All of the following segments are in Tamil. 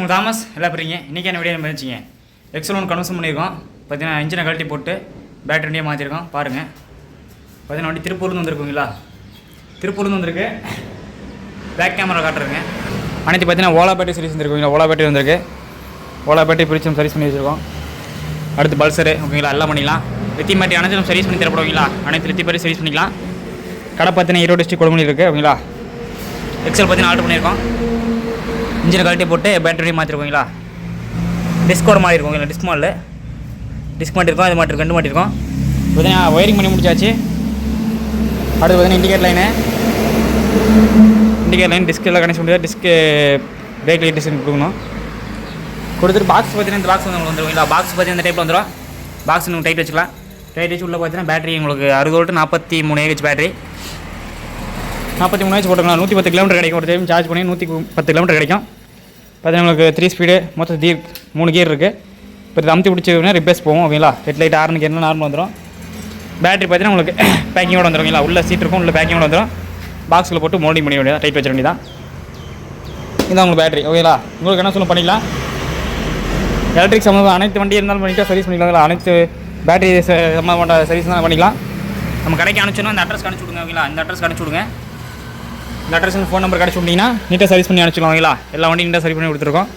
உங்கள் தாமஸ் எல்லாம் போகிறீங்க இன்றைக்கி என்ன வீடியோ பண்ணிச்சிங்க எக்ஸல் ஒன் கன்வர்ஷன் பண்ணியிருக்கோம். பார்த்தீங்கன்னா இன்ஜினை கழட்டி போட்டு பேட்டரி வண்டியை மாற்றிருக்கோம் பாருங்கள் பார்த்தீங்கன்னா வண்டி திருப்பூர்லேருந்து வந்திருக்குங்களா? திருப்பூர்லேருந்து வந்திருக்கு. பேக் கேமரா காட்டுறேங்க. அனைத்து பார்த்தீங்கன்னா ஓலா பேட்டரி சர்வீஸ் வந்துருக்குங்களா ஓலா பேட்டரி வந்திருக்கு. ஓலா பேட்டரி பிரிச்சும் சர்வீஸ் பண்ணி வச்சுருக்கோம். அடுத்து பல்சரு ஓகேங்களா? எல்லாம் பண்ணிக்கலாம் லித்தியம் மாட்டி அனைத்தும் சர்வீஸ் பண்ணி தரப்படுவீங்களா அனைத்து லித்தி பேட்டரி சர்வீஸ் பண்ணிக்கலாம். கடை பார்த்தீங்கன்னா ஈரோடு டிஸ்ட்ரிக் கொடுமணி இருக்குது ஓகேங்களா? எக்ஸல் பார்த்தீங்கன்னா ஆர்டர் பண்ணியிருக்கோம். இன்ஜினை கழட்டி போட்டு பேட்டரி மாற்றிருக்கோங்களா டிஸ்கோட மாதிரி இருக்குங்களா டிஸ்க் மாடல் டிஸ்க் மாட்டிருக்கோம் இது மாட்டிருக்கோம் ரெண்டு மாட்டிருக்கோம். பார்த்தீங்கன்னா ஒயரிங் பண்ணி முடிச்சாச்சு. அடுத்து பார்த்தீங்கன்னா indicate line indicate line disc எல்லாம் கனெக்ட் முடியாது டிஸ்க்கு பிரேக் லைட் டிஸ்க் கொடுக்கணும். கொடுத்துட்டு பாக்ஸ் பார்த்தீங்கன்னா இந்த பாக்ஸ் வந்து உங்களுக்கு வந்துருங்களா பாக்ஸ் பார்த்தீங்கன்னா இந்த டைப்பில் வந்துடும் பாக்ஸ் நீங்கள் டைட் வச்சுக்கலாம். டைட் வச்சு உள்ளே பார்த்தீங்கன்னா பேட்டரி உங்களுக்கு அறுபது வோல்ட்டு நாற்பத்தி மூணு ஏஹெச் பேட்டரி நாற்பத்தி மூணு ஏஹெச் போட்டுக்கலாம் நூற்றி பத்து கிலோமீட்டர் கிடைக்கும். ஒரு டைம் சார்ஜ் பண்ணி நூற்றி பத்து கிலோமீட்டர் கிடைக்கும். பார்த்தீங்கன்னா உங்களுக்கு த்ரீ ஸ்பீடு மொத்தம் தீர் மூணு கியர் இருக்குது இப்போ இது அமுத்தி பிடிச்சதுன்னா ரிப்பேஸ் போகும் ஓகேங்களா ஹெட் லைட் ஆர்னு என்ன நார்மல் வந்துடும் பேட்டரி பார்த்தீங்கன்னா உங்களுக்கு பேக்கிங்கோட ஓகேங்களா உள்ள சீட் இருக்கும் உள்ள பேக்கிங்கோட வந்துடும் பாக்ஸில் போட்டு மோல்டிங் பண்ணி வேண்டியதான் டைட் வச்சிட வேண்டியதான் இதான் உங்களுக்கு பேட்டரி ஓகேங்களா உங்களுக்கு என்ன சொல்ல பண்ணிக்கலாம்? எலக்ட்ரிக் சம்மந்தம் அனைத்து வண்டி இருந்தாலும் பண்ணிட்டு சர்வீஸ் பண்ணிக்கலாம் அனைத்து பேட்டரி சம்மந்தப்பட்ட சர்வீஸ் தான் பண்ணிக்கலாம். நம்ம கடைக்கு அனுப்பிச்சோன்னா அந்த அட்ரஸ் அனுப்பிச்சு விடுங்க ஓகேங்களா இந்த அட்ரஸ் அனுப்பிச்சு விடுங்க. இந்த அட்ரஸ் ஃபோன் நம்பர் கிடச்சி விட்டிங்கன்னா நீட்டாக சர்வீஸ் பண்ணி அனுப்பிச்சிக்கலாம் எல்லா வண்டியும் நீட்டாக சரி பண்ணி கொடுத்துருக்கோம்.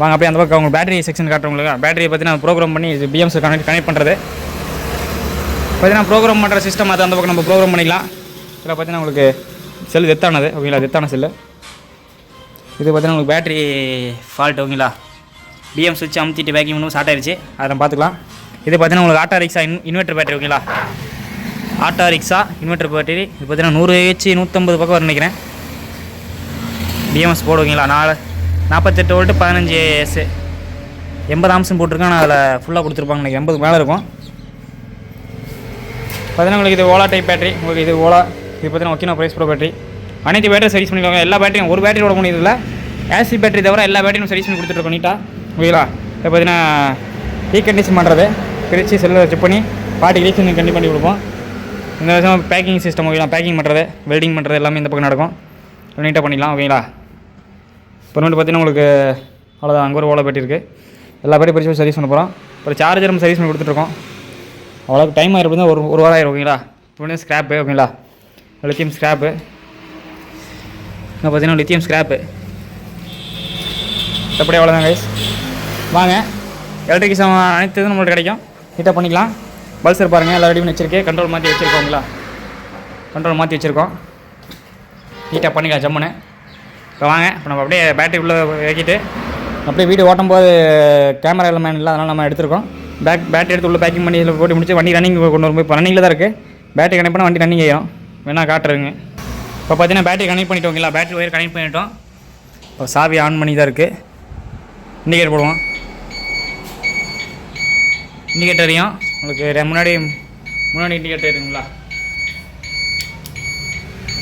வாங்க அப்படியே அந்த பக்கம் அவங்க பேட்டரி செக்ஷன் காட்டுறவங்களுக்கு பேட்டரியை பற்றி நான் ப்ரோக்ராம் பண்ணி இது பிஎம்ஸ் கனெக்ட் கனெக்ட் பண்ணுறது பார்த்தீங்கன்னா ப்ரோக்ராம் பண்ணுற சிஸ்டம் அது அந்த பக்கம் நம்ம ப்ரோக்ராம் பண்ணிக்கலாம். இதில் பார்த்தீங்கன்னா உங்களுக்கு செல் டெத்தானது ஓகேங்களா டெத்தான செல்லு இது பார்த்தீங்கன்னா உங்களுக்கு பேட்டரி ஃபால்ட் ஓகேங்களா பிஎம் சுவிட்ச் அமுத்திட்டு பேக்கிங் பண்ணும் ஸ்டார்ட் ஆயிடுச்சு அதை நம்ம பார்த்துக்கலாம். இது பார்த்தீங்கன்னா உங்களுக்கு auto rickshaw in inverter battery ஓகேங்களா ஆட்டோ ரிக்ஸா இன்வெர்டர் பேட்டரி இது பார்த்தீங்கன்னா நூறு ஏஹெச் நூற்றம்பது பக்கம் வரும் நினைக்கிறேன். பிஎம்எஸ் போடுவீங்களா? நாலு நாற்பத்தெட்டு வோல்ட்டு பதினஞ்சு எஸ் எண்பது ஆம்சம் போட்டிருக்கேன் ஆனால் அதில் ஃபுல்லாக கொடுத்துருப்பாங்க எனக்கு எண்பது மேலே இருக்கும். பார்த்தீங்கன்னா உங்களுக்கு இது ஓலா டைப் பேட்டரி உங்களுக்கு இது ஓலா இது பார்த்தீங்கன்னா ஒக்கினா ப்ரைஸ் ப்ரோ பேட்டரி அனைத்து பேட்டரி சர்வீஸ் பண்ணிக்கலாம் எல்லா பேட்டரியும் ஒரு பேட்டரி ஓட முடியுது இல்லை? ஏசி பேட்டரி தவிர எல்லா பேட்டரியும் சர்வீஸ் பண்ணி கொடுத்துட்டு ஓகேங்களா இப்போ பார்த்தீங்கன்னா ரீகண்டிஷன் பண்ணுறது பிரித்து செல்லில் செக் பண்ணி பாட்டி ரீகண்டிஷன் கண்டிப்பாக பண்ணி கொடுப்போம். இந்த வருஷம் பேக்கிங் சிஸ்டம் ஓகேங்களா பேக்கிங் பண்ணுறது வெல்டிங் பண்ணுறது எல்லாமே இந்த பக்கம் நடக்கும். நீட்டாக பண்ணிக்கலாம் ஓகேங்களா இப்போ வந்து பார்த்தீங்கன்னா உங்களுக்கு அவ்வளோதான் அங்கே ஒரு ஓலை பேட்டி இருக்குது எல்லா பேட்டி பிரிச்சு சர்வீஸ் பண்ண போகிறோம் அப்புறம் சார்ஜர் நம்ம சர்வீஸ் பண்ணி கொடுத்துட்ருக்கோம் அவ்வளோ டைம் ஆகிருப்பது ஒரு ஒரு வாரம் ஆயிரும் ஓகேங்களா இப்போ ஸ்க்ராப்பு ஓகேங்களா லித்தியம் ஸ்க்ராப்பு இன்னும் பார்த்தீங்கன்னா லித்தியம் ஸ்க்ராப்பு எப்படி அவ்வளோதான் கைஸ் வாங்க. எலக்ட்ரிக் சாமான் அனைத்து இதுவும் நம்மளுக்கு கிடைக்கும். நீட்டாக பண்ணிக்கலாம். பல்சர் பாருங்கள் எல்லாம் ரெடி பண்ணி வச்சிருக்கேன் கண்ட்ரோல் மாற்றி வச்சுருக்கோங்களா கண்ட்ரோல் மாற்றி வச்சுருக்கோம். நீட்டாக பண்ணிக்கலாம் ஜம்முன்னு. இப்போ வாங்க இப்போ நம்ம அப்படியே பேட்டரி உள்ளே வைக்கிட்டு அப்படியே வீடு ஓட்டும் போது கேமரா எல்லாமே இல்லை அதனால் நம்ம எடுத்துருக்கோம். பேக் பேட்டரி எடுத்து உள்ள பேக்கிங் பண்ணி இதில் போட்டு முடிச்சு வண்டி ரன்னிங் கொண்டு வரும்போது இப்போ ரன்னிங்கில் தான் இருக்குது பேட்டரி கனெக்ட் பண்ணால் வண்டி ரன்னிங் ஆகிடும் வேணால் காட்டுறேங்க. இப்போ பார்த்தீங்கன்னா பேட்டரி கனெக்ட் பண்ணிட்டோங்களா பேட்டரி ஒயர் கனெக்ட் பண்ணிட்டோம். இப்போ சாவி ஆன் பண்ணி தான் இருக்குது இண்டிகேட்டர் போடுவோம். இண்டிகேட்டரையும் உங்களுக்கு முன்னாடி முன்னாடி இண்டிகேட்டர் இருக்குங்களா?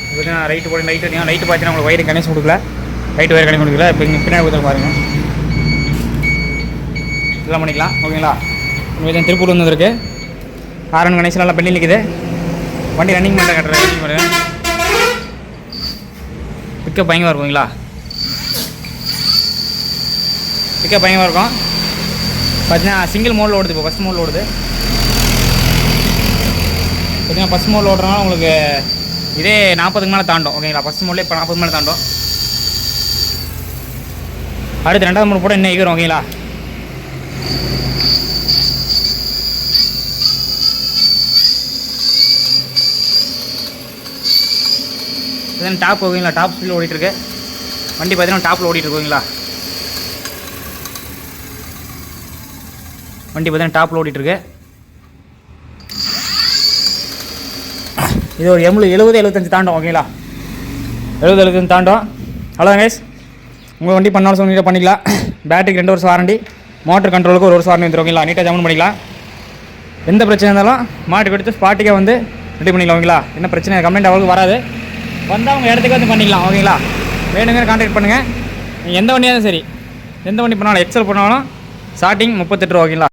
பார்த்தீங்கன்னா ரைட்டு போட லைட் அடிக்கும் லைட்டு பார்த்தீங்கன்னா உங்களுக்கு வயிறு கனெக்ஷன் கொடுக்கல. லைட் வயர் கனெக்ஷன் கொடுக்கல. இப்போ இங்கே பின்னாடி கொடுத்து பாருங்க. இதெல்லாம் பண்ணிக்கலாம். ஓகேங்களா? உங்களுக்கு திருப்பூர் வந்துருக்கு. ஆரன் கனெக்ஷன் நல்லா பெண்ணி நிற்குது வண்டி ரன்னிங் பண்ணுற கட்டுறேன் ரன்னிங் பிக்கப் பயங்கரமாக இருக்குங்களா பிக்கப் பயங்கரமாக இருக்கும். பார்த்தீங்கன்னா சிங்கிள் மோடில் ஓடுது இப்போ ஃபஸ்ட் மோடில் ஓடுது. பார்த்தீங்கன்னா ஃபஸ்ட் மோடில் ஓடுறதுனால உங்களுக்கு இதே நாற்பதுக்கு மேலே தாண்டும் ஓகேங்களா ஃபஸ்ட் மோட்லேயே இப்போ நாற்பது மேலே தாண்டும். அடுத்து ரெண்டாவது மூணு போட இன்னும் எகிறோம் ஓகேங்களா இதுதான் டாப் ஓகேங்களா டாப் ஸ்பீடில் ஓடிட்டுருக்கு. வண்டி பார்த்தீங்கன்னா டாப்பில் ஓடிட்டு இருக்கு வண்டி பார்த்தீங்கன்னா டாப்பில் ஓடிட்டுருக்கு. இது ஒரு எண்பது எழுபது எழுபத்தஞ்சு தாண்டும் ஓகேங்களா எழுபது எழுபத்தஞ்சு தாண்டும். அவ்வளோதான் கைஸ் உங்கள் வண்டி பண்ணாலும் சொன்னீங்க பண்ணிக்கலாம். பேட்டரிக்கு ரெண்டு வருஷம் வாரண்டி மோட்டர் கண்ட்ரோலுக்கு ஒரு வருஷம் வாரண்டி வந்துடும் ஓகேங்களா நீட்டாக ஜாமன் பண்ணிக்கலாம். எந்த பிரச்சனை இருந்தாலும் மாட்டுக்கு எடுத்து ஸ்பாட்டுக்கே வந்து ரெடி பண்ணிக்கலாம் ஓகேங்களா என்ன பிரச்சனை? கம்ப்ளைண்ட் அவ்வளோ வராது. வந்தால் உங்கள் இடத்துக்கு வந்து பண்ணிக்கலாம் ஓகேங்களா வேணுங்கிற கான்டாக்ட் பண்ணுங்கள் நீங்கள் எந்த வண்டியாக இருந்தாலும் சரி. எந்த வண்டி பண்ணாலும் எக்ஸல் பண்ணாலும் ஸ்டார்டிங் முப்பத்தெட்டு ரூபா ஓகேங்களா